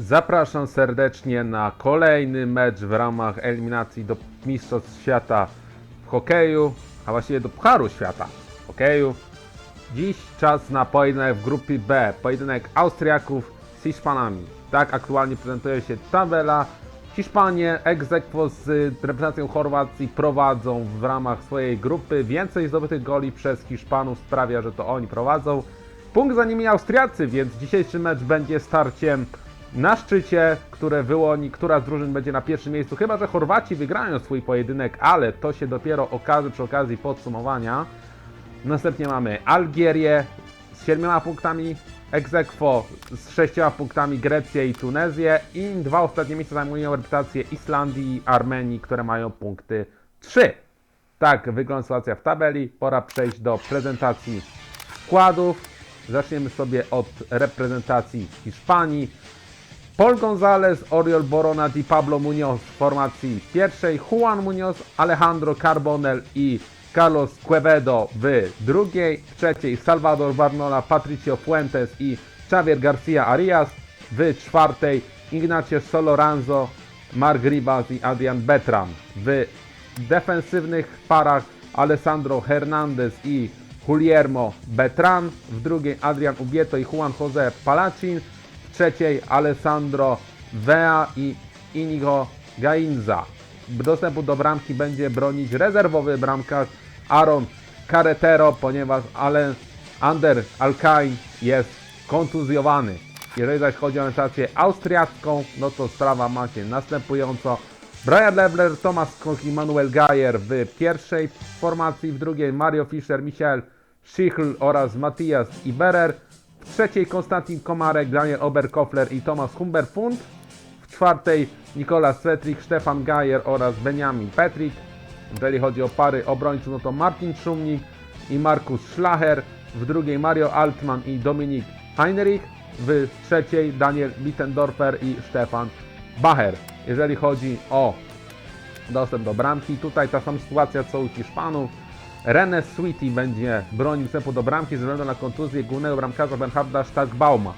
Zapraszam serdecznie na kolejny mecz w ramach eliminacji do Mistrzostw Świata w hokeju, a właściwie do Pucharu Świata w hokeju. Dziś czas na pojedynek w grupie B, pojedynek Austriaków z Hiszpanami. Tak aktualnie prezentuje się tabela. Hiszpanie ex aequo z reprezentacją Chorwacji prowadzą w ramach swojej grupy. Więcej zdobytych goli przez Hiszpanów sprawia, że to oni prowadzą. Punkt za nimi Austriacy, więc dzisiejszy mecz będzie starciem na szczycie, które wyłoni, która z drużyn będzie na pierwszym miejscu. Chyba, że Chorwaci wygrają swój pojedynek, ale to się dopiero okaże przy okazji podsumowania. Następnie mamy Algierię z 7 punktami, aequo z 6 punktami Grecję i Tunezję i dwa ostatnie miejsca zajmują reprezentacje Islandii i Armenii, które mają punkty 3. Tak wygląda sytuacja w tabeli. Pora przejść do prezentacji składów. Zaczniemy sobie od reprezentacji Hiszpanii. Paul González, Oriol Boronat i Pablo Muñoz w formacji pierwszej, Juan Muñoz, Alejandro Carbonel i Carlos Quevedo w drugiej, w trzeciej Salvador Barnola, Patricio Fuentes i Xavier Garcia Arias, w czwartej Ignacio Soloranzo, Mark Ribas i Adrian Betram, w defensywnych parach Alessandro Hernandez i Juliermo Betran, w drugiej Adrian Ubieto i Juan José Palacin, trzeciej Alessandro Vea i Inigo Gainza. Dostępu do bramki będzie bronić rezerwowy bramkarz Aaron Carretero, ponieważ Ale Ander Alkain jest kontuzjowany. Jeżeli zaś chodzi o orientację austriacką, no to sprawa ma się następująco. Brian Lebler, Thomas Koch i Manuel Gajer w pierwszej formacji, w drugiej Mario Fischer, Michael Schichl oraz Matthias Iberer, w trzeciej Konstantin Komarek, Daniel Oberkofler i Thomas Humberfund, w czwartej Nikola Svetrik, Stefan Gajer oraz Benjamin Petrik. Jeżeli chodzi o pary obrońców, no to Martin Szumnik i Markus Schlacher, w drugiej Mario Altman i Dominik Heinrich, w trzeciej Daniel Bittendorfer i Stefan Bacher. Jeżeli chodzi o dostęp do bramki, tutaj ta sama sytuacja co u Hiszpanów. René Sweetie będzie bronił wstępu do bramki ze względu na kontuzję głównego bramkarza Bernharda Starkbauma.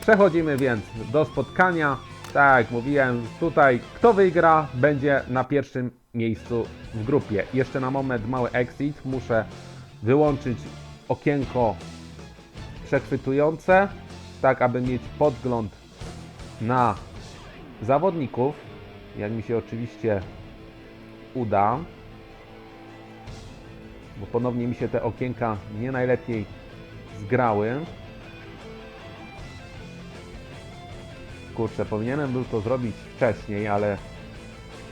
Przechodzimy więc do spotkania. Tak mówiłem, tutaj kto wygra, będzie na pierwszym miejscu w grupie. Jeszcze na moment mały exit. Muszę wyłączyć okienko przechwytujące, tak aby mieć podgląd na zawodników. Jak mi się oczywiście uda. Bo ponownie mi się te okienka nie najlepiej zgrały. Kurczę, powinienem był to zrobić wcześniej, ale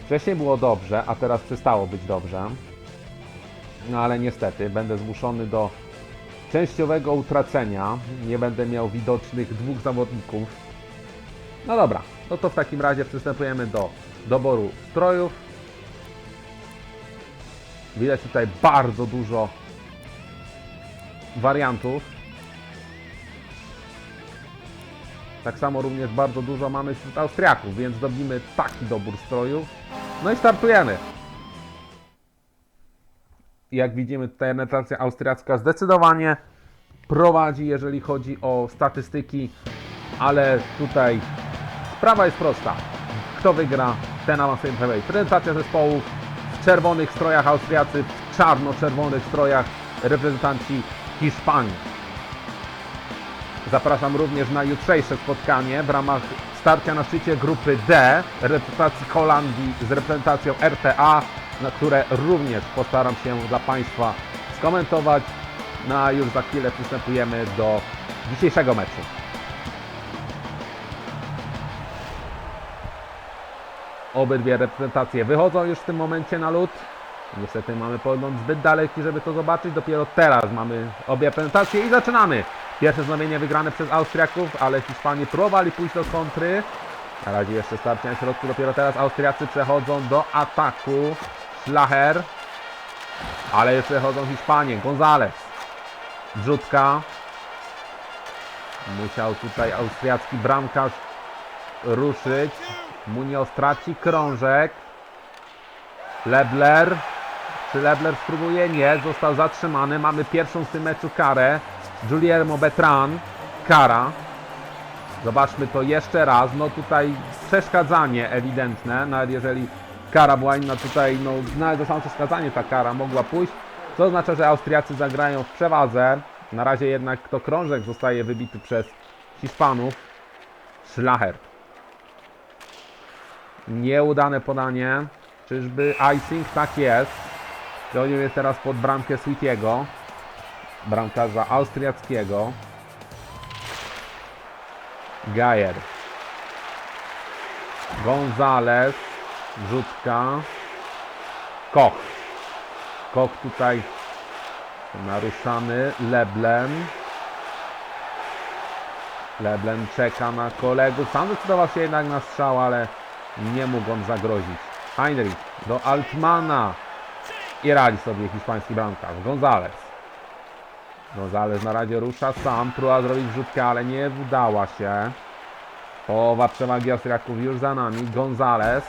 wcześniej było dobrze, a teraz przestało być dobrze. No ale niestety będę zmuszony do częściowego utracenia. Nie będę miał widocznych dwóch zawodników. No dobra, no to w takim razie przystępujemy do doboru strojów. Widać tutaj bardzo dużo wariantów. Tak samo również bardzo dużo mamy wśród Austriaków, więc zrobimy taki dobór strojów. No i startujemy. Jak widzimy tutaj reprezentacja austriacka zdecydowanie prowadzi, jeżeli chodzi o statystyki, ale tutaj sprawa jest prosta. Kto wygra, ten awansuje do. Prezentacja zespołów w czerwonych strojach Austriacy, w czarno-czerwonych strojach reprezentanci Hiszpanii. Zapraszam również na jutrzejsze spotkanie w ramach starcia na szczycie grupy D reprezentacji Holandii z reprezentacją RTA, na które również postaram się dla Państwa skomentować. No a już za chwilę przystępujemy do dzisiejszego meczu. Obydwie reprezentacje wychodzą już w tym momencie na lód. Niestety mamy podgląd zbyt daleki, żeby to zobaczyć. Dopiero teraz mamy obie reprezentacje i zaczynamy. Pierwsze znamienie wygrane przez Austriaków, ale Hiszpanie próbowali pójść do kontry. Na razie jeszcze starcie na środku, dopiero teraz Austriacy przechodzą do ataku. Schlacher. Ale jeszcze przechodzą Hiszpanie. González. Wrzutka. Musiał tutaj austriacki bramkarz ruszyć. Munio straci krążek. Lebler. Czy Lebler spróbuje? Nie. Został zatrzymany. Mamy pierwszą w tym meczu karę. Guillermo Betran. Kara. Zobaczmy to jeszcze raz. No tutaj przeszkadzanie ewidentne, nawet jeżeli kara była inna tutaj, no nawet za samo przeszkadzanie ta kara mogła pójść. Co oznacza, że Austriacy zagrają w przewadze. Na razie jednak to krążek zostaje wybity przez Hiszpanów. Schlacher. Nieudane podanie. Czyżby icing? Tak jest. Bronił jest teraz pod bramkę Sweetiego. Bramkarza austriackiego. Gajer. Gonzales. Rzutka. Koch. Koch tutaj naruszany. Leblen. Leblen czeka na kolegów. Sam zdecydował się jednak na strzał, ale nie mógł on zagrozić. Heinrich do Altmana. I radzi sobie hiszpański bramkarz. Gonzales. Gonzales na razie rusza sam. Próba zrobić wrzutkę, ale nie udała się. Połowa przewagi Austriaków już za nami. Gonzales.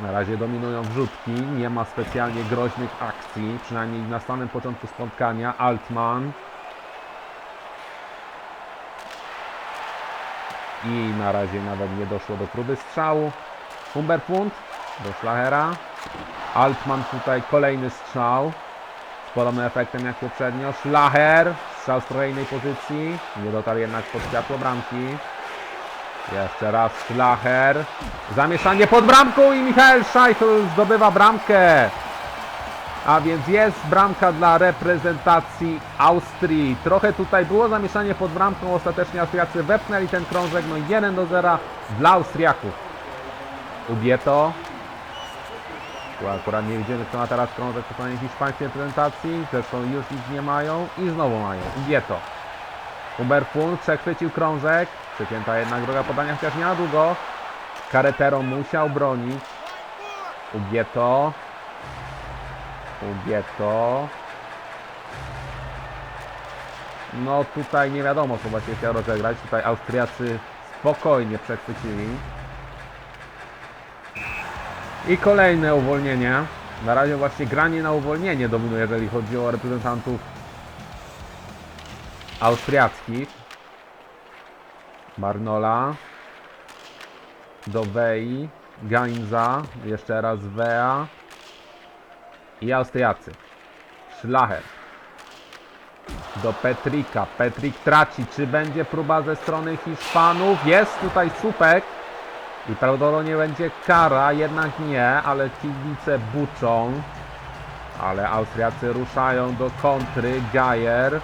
Na razie dominują wrzutki. Nie ma specjalnie groźnych akcji. Przynajmniej na samym początku spotkania. Altman. I na razie nawet nie doszło do próby strzału. Humberpund do Schlachera. Altman tutaj kolejny strzał. Z podobnym efektem jak poprzednio. Schlacher. Strzał z trochę innej pozycji. Nie dotarł jednak pod światło bramki. Jeszcze raz Schlacher. Zamieszanie pod bramką i Michael Scheichel zdobywa bramkę. A więc jest bramka dla reprezentacji Austrii. Trochę tutaj było zamieszanie pod bramką. Ostatecznie Austriacy wepnęli ten krążek. No 1 do 0 dla Austriaków. Ubieto. Akurat nie widzimy, kto ma teraz krążek po stronie hiszpańskiej reprezentacji. Zresztą już nic nie mają i znowu mają. Ubieto. Humberfun przechwycił krążek. Przypięta jednak droga podania, chociaż nie na długo. Carretero musiał bronić. Ubieto. Ubieto. No tutaj nie wiadomo, co właśnie chciał rozegrać. Tutaj Austriacy spokojnie przechwycili. I kolejne uwolnienie. Na razie właśnie granie na uwolnienie dominuje, jeżeli chodzi o reprezentantów austriackich. Barnola. Do Wei. Gainza. Jeszcze raz Wea. I Austriacy. Schlacher. Do Petrika. Petrik traci. Czy będzie próba ze strony Hiszpanów? Jest tutaj słupek. I prawdopodobnie będzie kara, jednak nie, ale kibice buczą. Ale Austriacy ruszają do kontry. Gajer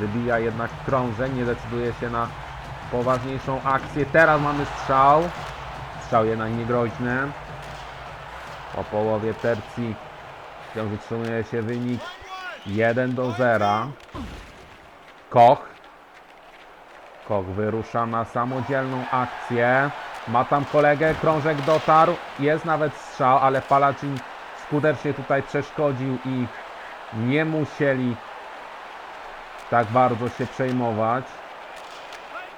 wybija jednak krążek, nie decyduje się na poważniejszą akcję. Teraz mamy strzał. Strzał jednak niegroźny. Po połowie tercji wciąż utrzymuje się wynik 1 do 0. Koch. Koch wyrusza na samodzielną akcję. Ma tam kolegę, krążek dotarł. Jest nawet strzał, ale Palacin skutecznie tutaj przeszkodził i nie musieli tak bardzo się przejmować.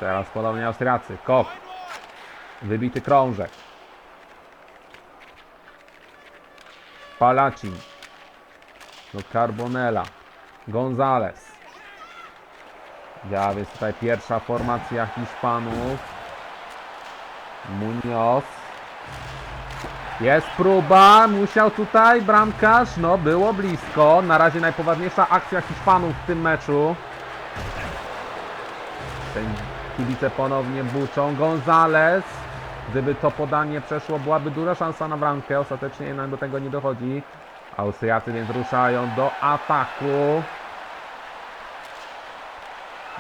Teraz podobnie Austriacy. Koch. Wybity krążek. Palacin. Do Carbonella. Gonzales. Ja, więc tutaj pierwsza formacja Hiszpanów. Munoz. Jest próba, musiał tutaj bramkarz, no było blisko. Na razie najpoważniejsza akcja Hiszpanów w tym meczu. Ten kibice ponownie buczą. Gonzales. Gdyby to podanie przeszło, byłaby duża szansa na bramkę. Ostatecznie jednak do tego nie dochodzi. Austriacy więc ruszają do ataku.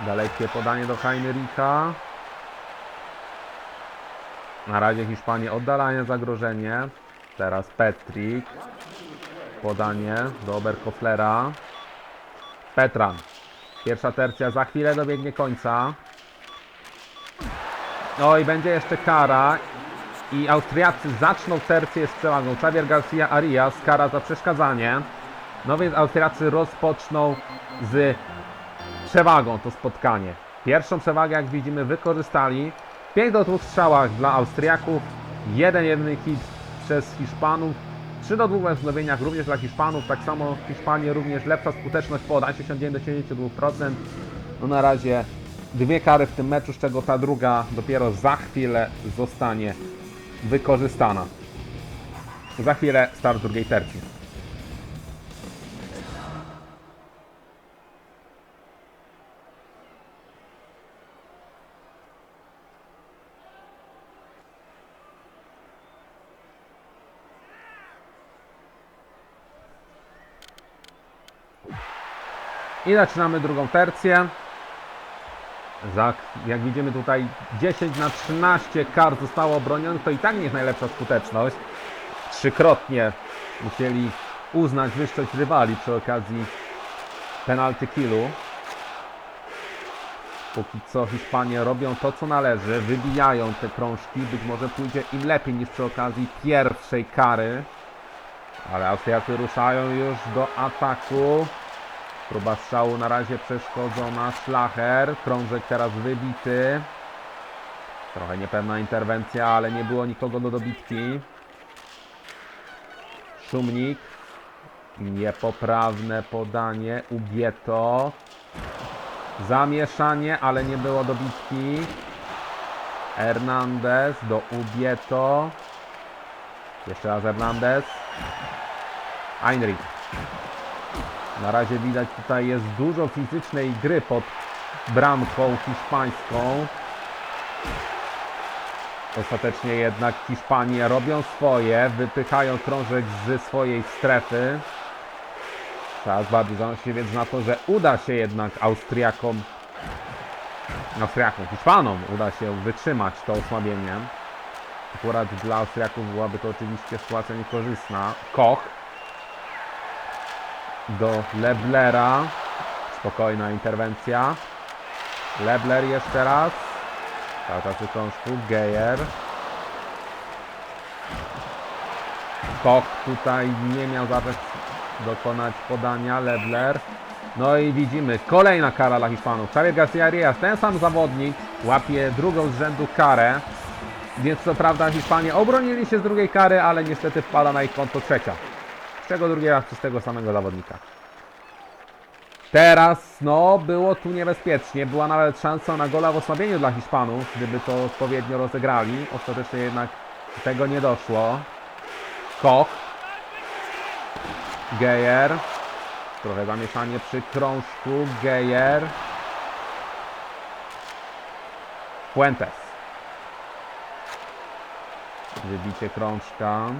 Dalekie podanie do Heinricha. Na razie Hiszpanie oddalają zagrożenie. Teraz Petrik. Podanie do Oberkoflera. Petran. Pierwsza tercja za chwilę dobiegnie końca. No i będzie jeszcze kara. I Austriacy zaczną tercję z przewagą. Xavier Garcia Arias, kara za przeszkadzanie. No więc Austriacy rozpoczną z przewagą to spotkanie. Pierwszą przewagę, jak widzimy, wykorzystali. 5 do 2 strzałach dla Austriaków, jeden jedyny hit przez Hiszpanów, 3 do 2 we wznowieniach również dla Hiszpanów, tak samo Hiszpanie również lepsza skuteczność podań, 69 do 72%. No na razie dwie kary w tym meczu, z czego ta druga dopiero za chwilę zostanie wykorzystana. Za chwilę start drugiej tercji. I zaczynamy drugą tercję. Jak widzimy tutaj 10 na 13 kart zostało obronionych, to i tak nie jest najlepsza skuteczność. Trzykrotnie musieli uznać wyższość rywali przy okazji penalty killu. Póki co Hiszpanie robią to co należy, wybijają te krążki, być może pójdzie im lepiej niż przy okazji pierwszej kary. Ale Austriacy ruszają już do ataku. Próba strzału na razie przeszkodzona. Szlacher. Krążek teraz wybity. Trochę niepewna interwencja, ale nie było nikogo do dobitki. Szumnik. Niepoprawne podanie. Ubieto. Zamieszanie, ale nie było dobitki. Hernandez do Ubieto. Jeszcze raz Hernandez. Heinrich. Na razie widać tutaj jest dużo fizycznej gry pod bramką hiszpańską. Ostatecznie jednak Hiszpanie robią swoje, wypychają krążek ze swojej strefy. Czas bardzo się więc na to, że uda się jednak Austriakom, Austriakom, Hiszpanom uda się wytrzymać to osłabienie. Akurat dla Austriaków byłaby to oczywiście sytuacja niekorzystna. Koch do Leblera. Spokojna interwencja. Lebler jeszcze raz. Tata przy krążku. Gejer. Koch tutaj nie miał zabrać dokonać podania. Lebler. No i widzimy kolejna kara dla Hiszpanów. Xavier Garcia Rias, ten sam zawodnik, łapie drugą z rzędu karę. Więc co prawda Hiszpanie obronili się z drugiej kary, ale niestety wpada na ich konto trzecia. Czego drugiego przez tego samego zawodnika. Teraz, no, było tu niebezpiecznie. Była nawet szansa na gola w osłabieniu dla Hiszpanów, gdyby to odpowiednio rozegrali. Ostatecznie jednak tego nie doszło. Koch. Gejer. Trochę zamieszanie przy krążku. Gejer. Fuentes. Wybicie krążka.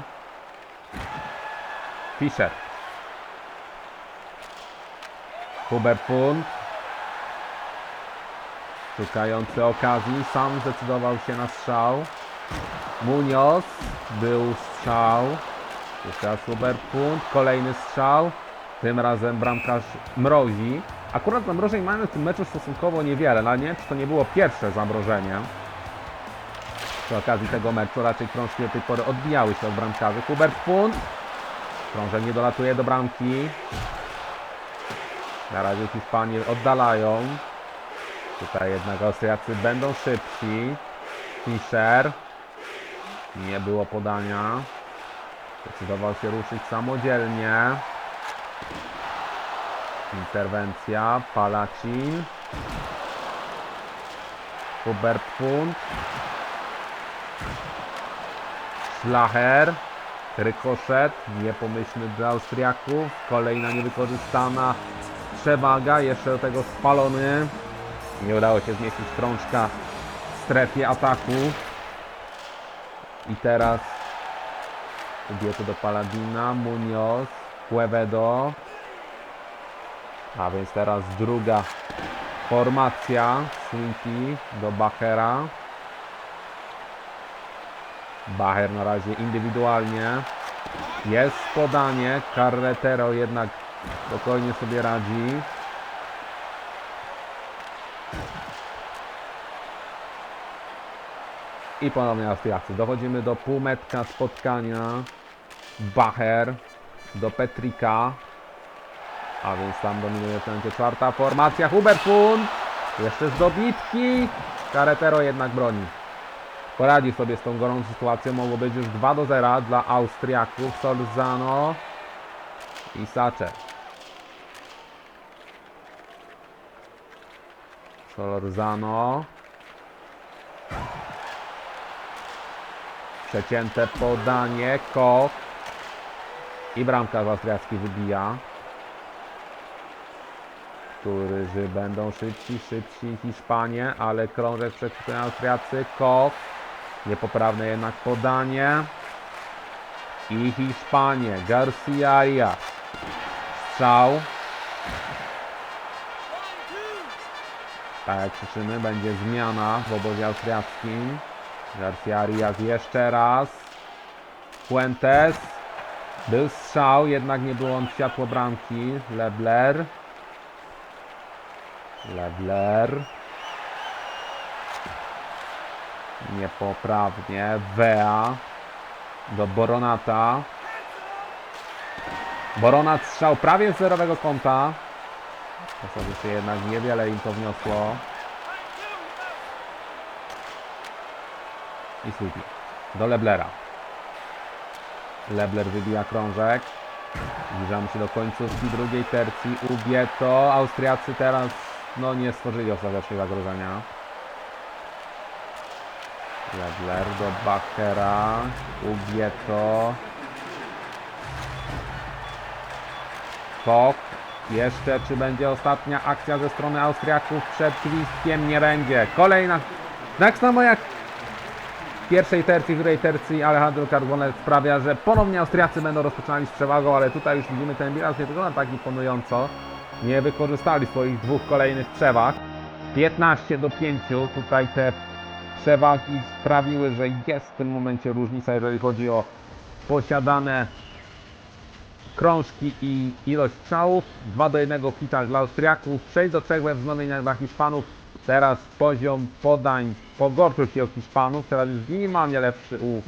Fischer. Hubert Punt. Szukający okazji, sam zdecydował się na strzał. Munoz, był strzał. Jeszcze raz Hubert Punt, kolejny strzał. Tym razem bramkarz mrozi. Akurat zamrożeń mamy w tym meczu stosunkowo niewiele, no nie czy to nie było pierwsze zamrożenie. Przy okazji tego meczu raczej krążki do tej pory odbijały się od bramkarzy. Hubert Punt. Krążek nie dolatuje do bramki. Na razie Hiszpanie oddalają. Tutaj jednak Austriacy będą szybsi. Fischer. Nie było podania. Zdecydował się ruszyć samodzielnie. Interwencja. Palacin. Hubert Punt. Schlacher. Rykoszet. Niepomyślny dla Austriaków. Kolejna niewykorzystana przewaga, jeszcze do tego spalony. Nie udało się zmieścić krążka w strefie ataku. I teraz kobiety do Paladina, Munoz, Quevedo. A więc teraz druga formacja Swinky do Bachera. Bacher na razie indywidualnie. Jest podanie, Carretero jednak Spokojnie sobie radzi. I ponownie Austriacy. Dochodzimy do półmetka spotkania. Bacher do Petrika. A więc tam dominuje w momencie czwarta formacja. Hubert Fund. Jeszcze z dobitki. Carretero jednak broni. Poradzi sobie z tą gorącą sytuacją. Mogło być już 2 do 0 dla Austriaków. Solzano i Sacher. Solorzano. Przecięte podanie. Koch. I bramka Austriacki wybija. Którzy będą szybci, szybci Hiszpanie, ale krążek przechwytują Austriacy. Koch. Niepoprawne jednak podanie. I Hiszpanie. Garcia Arias. Strzał. Tak jak słyszymy, będzie zmiana w obozie austriackim. Garcia Arias jeszcze raz. Fuentes. Był strzał, jednak nie było on w światło bramki. Lebler. Lebler. Niepoprawnie. Wea. Do Boronata. Boronat strzał prawie z zerowego kąta. Osobiście jednak niewiele im to wniosło. I Sweetie. Do Leblera. Lebler wybija krążek. Zbliżamy się do końcówki drugiej tercji. Ubieto. Austriacy teraz no nie stworzyli ostatecznie zagrożenia. Lebler do Bachera. Ubieto. Kok. Jeszcze czy będzie ostatnia akcja ze strony Austriaków przed gwizdkiem? Nie będzie. Kolejna. Tak samo jak w pierwszej tercji, w drugiej tercji Alejandro Carbonell sprawia, że ponownie Austriacy będą rozpoczynali z przewagą, ale tutaj już widzimy ten bilans nie wygląda tak imponująco. Nie wykorzystali swoich dwóch kolejnych przewag. 15 do 5 tutaj te przewagi sprawiły, że jest w tym momencie różnica, jeżeli chodzi o posiadane krążki i ilość strzałów. 2 do 1 w hitach dla Austriaków, 6 do 3 we wznowieniach dla Hiszpanów. Teraz poziom podań pogorszył się od Hiszpanów, teraz jest minimalnie lepszy u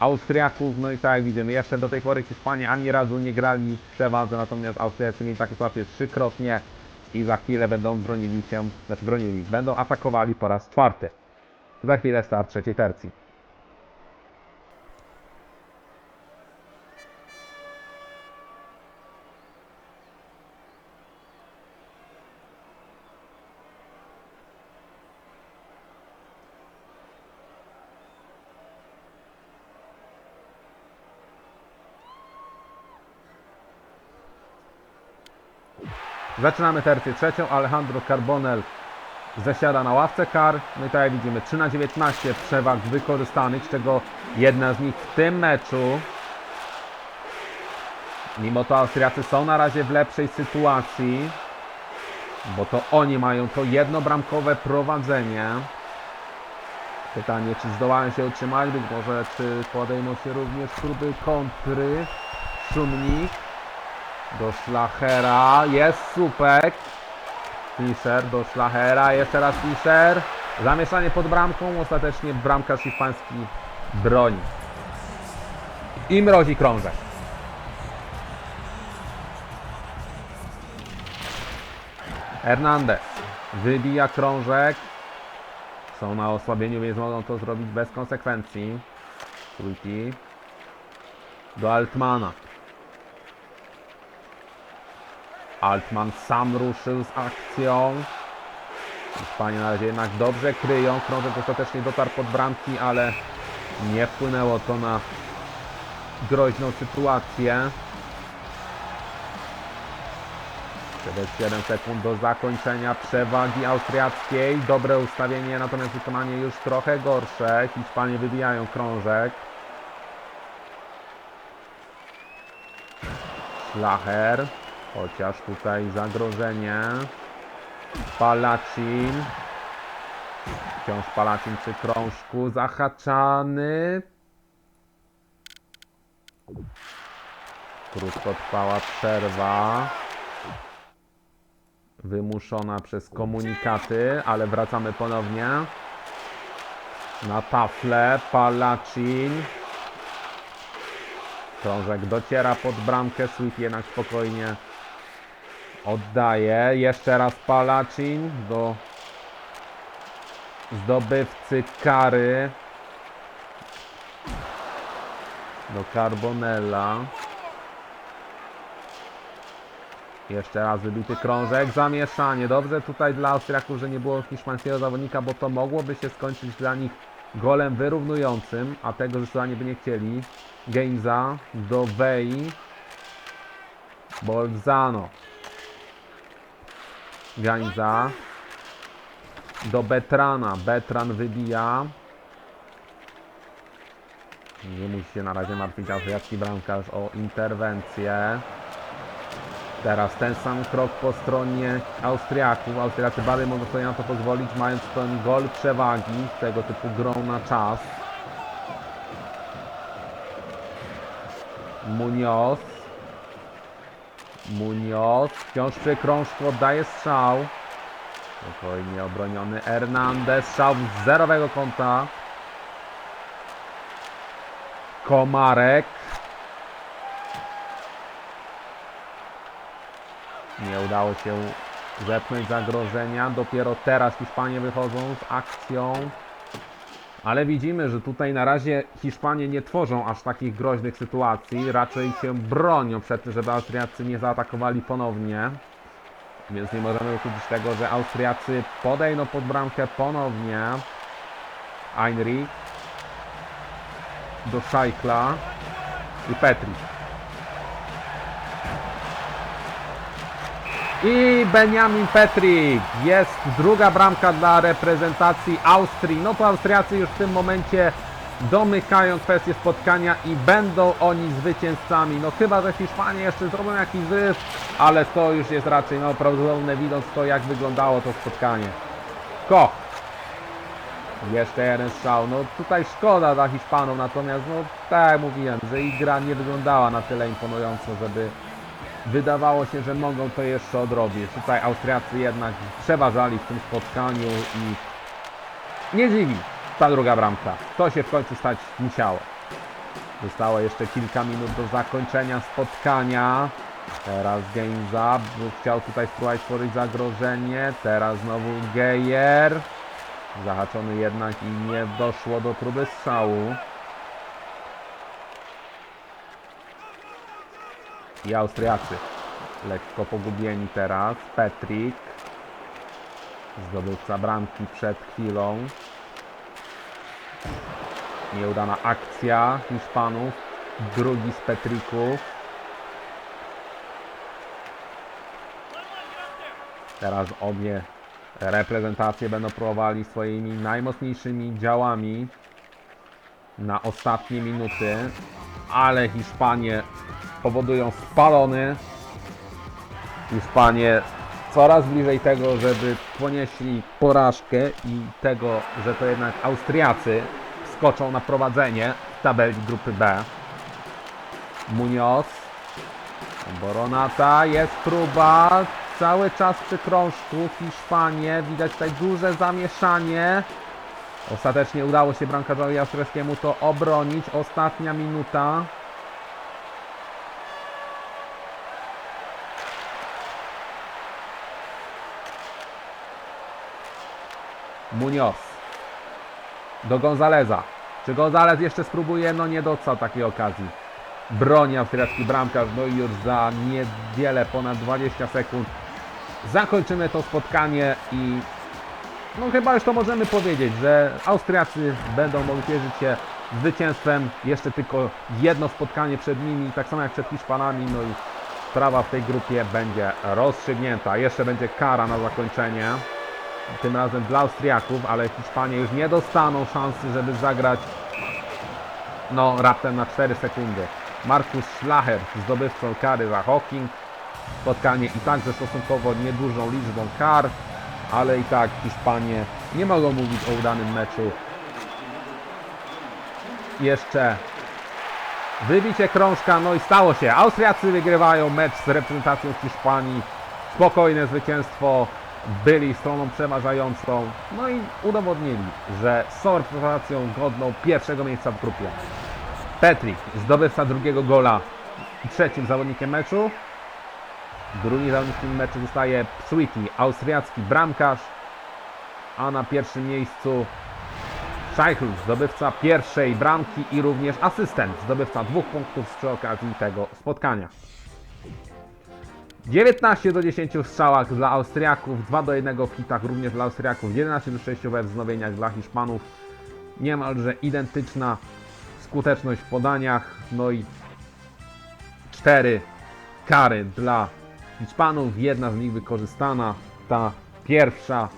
Austriaków. No i tak jak widzimy, jeszcze do tej pory Hiszpanie ani razu nie grali w przewadze, natomiast Austriacy mieli takie sytuacje trzykrotnie i za chwilę będą bronili się, znaczy bronili, będą atakowali po raz czwarty. Za chwilę start trzeciej tercji. Zaczynamy tercję trzecią. Alejandro Carbonell zasiada na ławce kar. No i tak jak widzimy, 3 na 19 przewag wykorzystanych, z czego jedna z nich w tym meczu. Mimo to Austriacy są na razie w lepszej sytuacji, bo to oni mają to jednobramkowe prowadzenie. Pytanie, czy zdołają się utrzymać, być może czy podejmą się również próby kontry. Szumnik do Szlachera, jest Supek. Fischer do Szlachera, jeszcze raz Fischer. Zamieszanie pod bramką, ostatecznie bramkarz hiszpański broni. I mrozi krążek. Hernandez wybija krążek. Są na osłabieniu, więc mogą to zrobić bez konsekwencji. Trójki. Do Altmana. Altman sam ruszył z akcją. Hiszpanie na razie jednak dobrze kryją. Krążek ostatecznie dotarł pod bramki, ale nie wpłynęło to na groźną sytuację. 7 sekund do zakończenia przewagi austriackiej. Dobre ustawienie, natomiast wykonanie już trochę gorsze. Hiszpanie wybijają krążek. Schlacher. Chociaż tutaj zagrożenie. Palacin. Wciąż Palacin przy krążku. Zahaczany. Krótkotrwała przerwa. Wymuszona przez komunikaty, ale wracamy ponownie. Na tafle. Palacin. Krążek dociera pod bramkę. Sweet jednak spokojnie Oddaje. Jeszcze raz Palacin do zdobywcy kary. Do Carbonella. Jeszcze raz wybity krążek, zamieszanie. Dobrze tutaj dla Austriaków, że nie było hiszpańskiego zawodnika, bo to mogłoby się skończyć dla nich golem wyrównującym, a tego zdecydowanie by nie chcieli. Gamesa do Wei. Bolzano. Gamesa do Betrana. Betran wybija. Nie musi się na razie martwić austriacki bramkarz o interwencję. Teraz ten sam krok po stronie Austriaków. Austriacy bardziej mogą sobie na to pozwolić, mając ten gol przewagi tego typu grą na czas. Munoz. Munoz. Wciąż przy krążku oddaje strzał. Spokojnie obroniony Hernandez. Strzał z zerowego kąta. Komarek. Nie udało się zepchnąć zagrożenia. Dopiero teraz Hiszpanie wychodzą z akcją. Ale widzimy, że tutaj na razie Hiszpanie nie tworzą aż takich groźnych sytuacji. Raczej się bronią przed tym, żeby Austriacy nie zaatakowali ponownie. Więc nie możemy ukryć tego, że Austriacy podejdą pod bramkę ponownie. Heinrich do Szajkla i Petri. I Benjamin Petrik. Jest druga bramka dla reprezentacji Austrii. No to Austriacy już w tym momencie domykają kwestię spotkania i będą oni zwycięzcami. No chyba, że Hiszpanie jeszcze zrobią jakiś zryw, ale to już jest raczej no, prawdopodobne widząc to, jak wyglądało to spotkanie. Koch. Jeszcze jeden strzał. No tutaj szkoda dla Hiszpanów, natomiast no tak jak mówiłem, że ich gra nie wyglądała na tyle imponująco, żeby wydawało się, że mogą to jeszcze odrobić. Tutaj Austriacy jednak przeważali w tym spotkaniu i nie dziwi ta druga bramka. To się w końcu stać musiało. Zostało jeszcze kilka minut do zakończenia spotkania. Teraz Geinza chciał tutaj spróbować stworzyć zagrożenie. Teraz znowu Gejer. Zahaczony jednak i nie doszło do próby strzału. I Austriacy lekko pogubieni teraz. Petrik. Zdobywca bramki przed chwilą. Nieudana akcja Hiszpanów. Drugi z Petrików. Teraz obie reprezentacje będą próbowali swoimi najmocniejszymi działami na ostatnie minuty, ale Hiszpanie powodują spalony. Hiszpanie coraz bliżej tego, żeby ponieśli porażkę i tego, że to jednak Austriacy skoczą na prowadzenie w tabeli grupy B. Munoz. Boronata, jest próba. Cały czas przy krążku Hiszpanie. Widać tutaj duże zamieszanie. Ostatecznie udało się bramkarzowi austriackiemu to obronić. Ostatnia minuta. Munoz. Do Gonzaleza. Czy Gonzalez jeszcze spróbuje? No nie docał takiej okazji. Broni austriacki bramkarz. No i już za niewiele, ponad 20 sekund zakończymy to spotkanie i no chyba już to możemy powiedzieć, że Austriacy będą mogli cieszyć się zwycięstwem. Jeszcze tylko jedno spotkanie przed nimi, tak samo jak przed Hiszpanami. No i sprawa w tej grupie będzie rozstrzygnięta. Jeszcze będzie kara na zakończenie. Tym razem dla Austriaków, ale Hiszpanie już nie dostaną szansy, żeby zagrać no raptem na 4 sekundy. Markus Schlacher, zdobywcą kary za Hawking. Spotkanie i tak ze stosunkowo niedużą liczbą kar, ale i tak Hiszpanie nie mogą mówić o udanym meczu. Jeszcze wybicie krążka, no i stało się. Austriacy wygrywają mecz z reprezentacją Hiszpanii. Spokojne zwycięstwo. Byli stroną przeważającą. No i udowodnili, że są reprezentacją godną pierwszego miejsca w grupie. Petrik, zdobywca drugiego gola trzecim zawodnikiem meczu. Drugi zawodnikiem meczu zostaje Psuiti, austriacki bramkarz. A na pierwszym miejscu Scheichl, zdobywca pierwszej bramki i również asystent, zdobywca dwóch punktów przy okazji tego spotkania. 19 do 10 w strzałach dla Austriaków, 2 do 1 w hitach również dla Austriaków, 11 do 6 we wznowieniach dla Hiszpanów. Niemalże identyczna skuteczność w podaniach, no i 4 kary dla Hiszpanów, jedna z nich wykorzystana, ta pierwsza.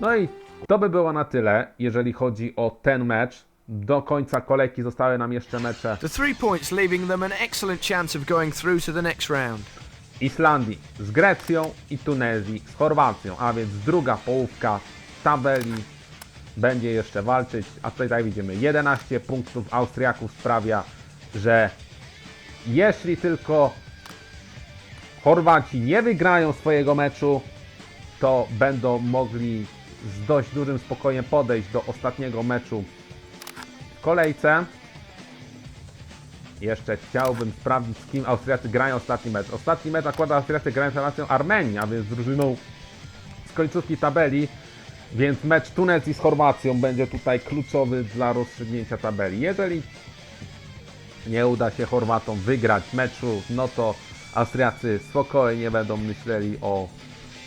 No i to by było na tyle, jeżeli chodzi o ten mecz. Do końca kolejki zostały nam jeszcze mecze The three points leaving them an excellent chance of going through to the next round. Islandii z Grecją i Tunezji z Chorwacją, a więc druga połówka tabeli będzie jeszcze walczyć, a tutaj tak widzimy 11 punktów Austriaków sprawia, że jeśli tylko Chorwaci nie wygrają swojego meczu, to będą mogli z dość dużym spokojem podejść do ostatniego meczu w kolejce. Jeszcze chciałbym sprawdzić, z kim Austriacy grają ostatni mecz. Ostatni mecz akurat Austriacy grają z relacją Armenii, a więc z drużyną z końcówki tabeli. Więc mecz Tunezji z Chorwacją będzie tutaj kluczowy dla rozstrzygnięcia tabeli. Jeżeli nie uda się Chorwatom wygrać meczu, no to Austriacy spokojnie będą myśleli o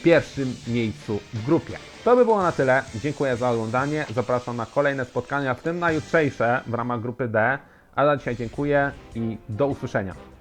pierwszym miejscu w grupie. To by było na tyle. Dziękuję za oglądanie. Zapraszam na kolejne spotkania, w tym na jutrzejsze w ramach grupy D. A za dzisiaj dziękuję i do usłyszenia.